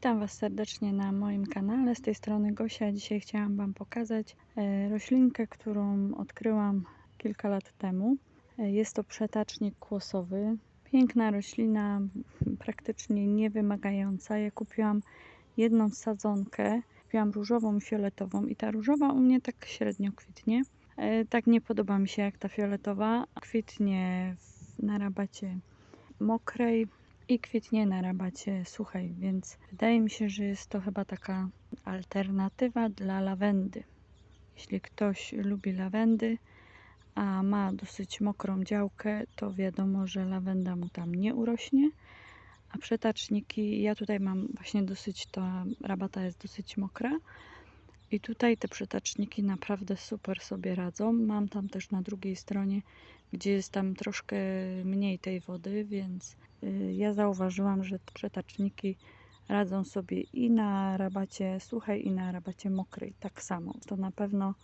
Witam Was serdecznie na moim kanale. Z tej strony Gosia. Dzisiaj chciałam Wam pokazać e, roślinkę, którą odkryłam kilka lat temu. E, Jest to przetacznik kłosowy. Piękna roślina, praktycznie niewymagająca. Ja kupiłam jedną sadzonkę. Kupiłam różową fioletową i ta różowa u mnie tak średnio kwitnie. E, Tak nie podoba mi się jak ta fioletowa. Kwitnie na rabacie mokrej i kwitnie na rabacie suchej, więc wydaje mi się, że jest to chyba taka alternatywa dla lawendy. Jeśli ktoś lubi lawendy, a ma dosyć mokrą działkę, to wiadomo, że lawenda mu tam nie urośnie. A przetaczniki, ja tutaj mam właśnie dosyć, ta rabata jest dosyć mokra. I tutaj te przetaczniki naprawdę super sobie radzą. Mam tam też na drugiej stronie, gdzie jest tam troszkę mniej tej wody, więc y, ja zauważyłam, że przetaczniki radzą sobie i na rabacie suchej, i na rabacie mokrej tak samo. To na pewno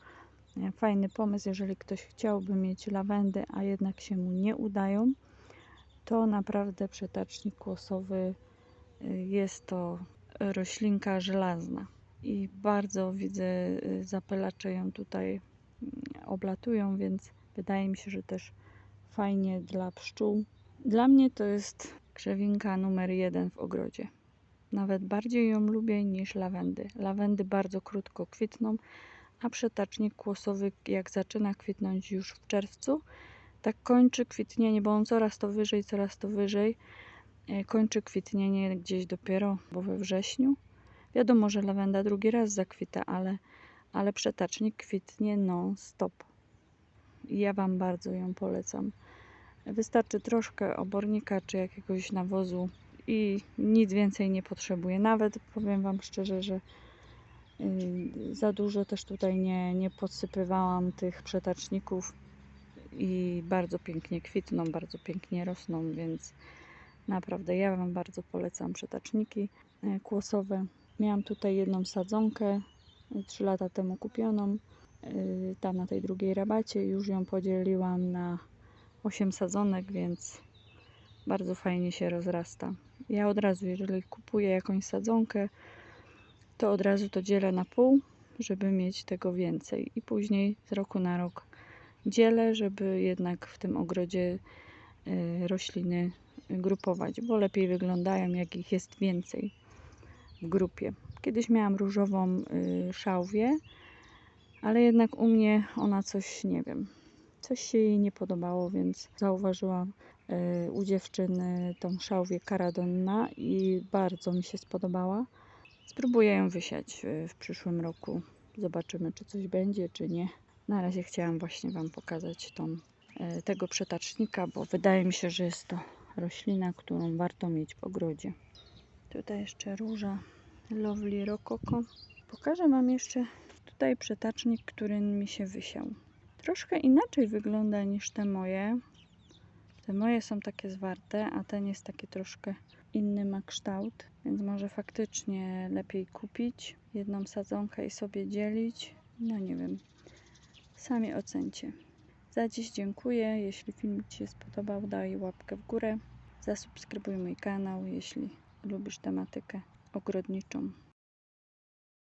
e, fajny pomysł, jeżeli ktoś chciałby mieć lawendę, a jednak się mu nie udają, to naprawdę przetacznik kłosowy y, jest to roślinka żelazna i bardzo widzę y, zapylacze ją tutaj mm, oblatują, więc wydaje mi się, że też fajnie dla pszczół. Dla mnie to jest krzewinka numer jeden w ogrodzie. Nawet bardziej ją lubię niż lawendy. Lawendy bardzo krótko kwitną, a przetacznik kłosowy jak zaczyna kwitnąć już w czerwcu, tak kończy kwitnienie, bo on coraz to wyżej, coraz to wyżej. E, Kończy kwitnienie gdzieś dopiero bo we wrześniu. Wiadomo, że lawenda drugi raz zakwita, ale, ale przetacznik kwitnie non-stop. Ja Wam bardzo ją polecam. Wystarczy troszkę obornika czy jakiegoś nawozu i nic więcej nie potrzebuję. Nawet powiem Wam szczerze, że yy, za dużo też tutaj nie, nie podsypywałam tych przetaczników i bardzo pięknie kwitną, bardzo pięknie rosną, więc naprawdę ja Wam bardzo polecam przetaczniki e, kłosowe. Miałam tutaj jedną sadzonkę 3 lata temu kupioną, yy, tam na tej drugiej rabacie. Już ją podzieliłam na 8 sadzonek, więc bardzo fajnie się rozrasta. Ja od razu, jeżeli kupuję jakąś sadzonkę, to od razu to dzielę na pół, żeby mieć tego więcej. I później z roku na rok dzielę, żeby jednak w tym ogrodzie y, rośliny grupować, bo lepiej wyglądają, jak ich jest więcej w grupie. Kiedyś miałam różową y, szałwię, ale jednak u mnie ona coś, nie wiem, coś się jej nie podobało, więc zauważyłam y, u dziewczyny tą szałwię karadonna i bardzo mi się spodobała. Spróbuję ją wysiać y, w przyszłym roku. Zobaczymy, czy coś będzie, czy nie. Na razie chciałam właśnie Wam pokazać tą, y, tego przetacznika, bo wydaje mi się, że jest to roślina, którą warto mieć w ogrodzie. Tutaj jeszcze róża Lovely Rococo. Pokażę Wam jeszcze tutaj przetacznik, który mi się wysiał. Troszkę inaczej wygląda niż te moje. Te moje są takie zwarte, a ten jest taki troszkę inny ma kształt, więc może faktycznie lepiej kupić jedną sadzonkę i sobie dzielić. No nie wiem. Sami ocencie. Za dziś dziękuję. Jeśli filmik Ci się spodobał, daj łapkę w górę. Zasubskrybuj mój kanał, jeśli lubisz tematykę ogrodniczą.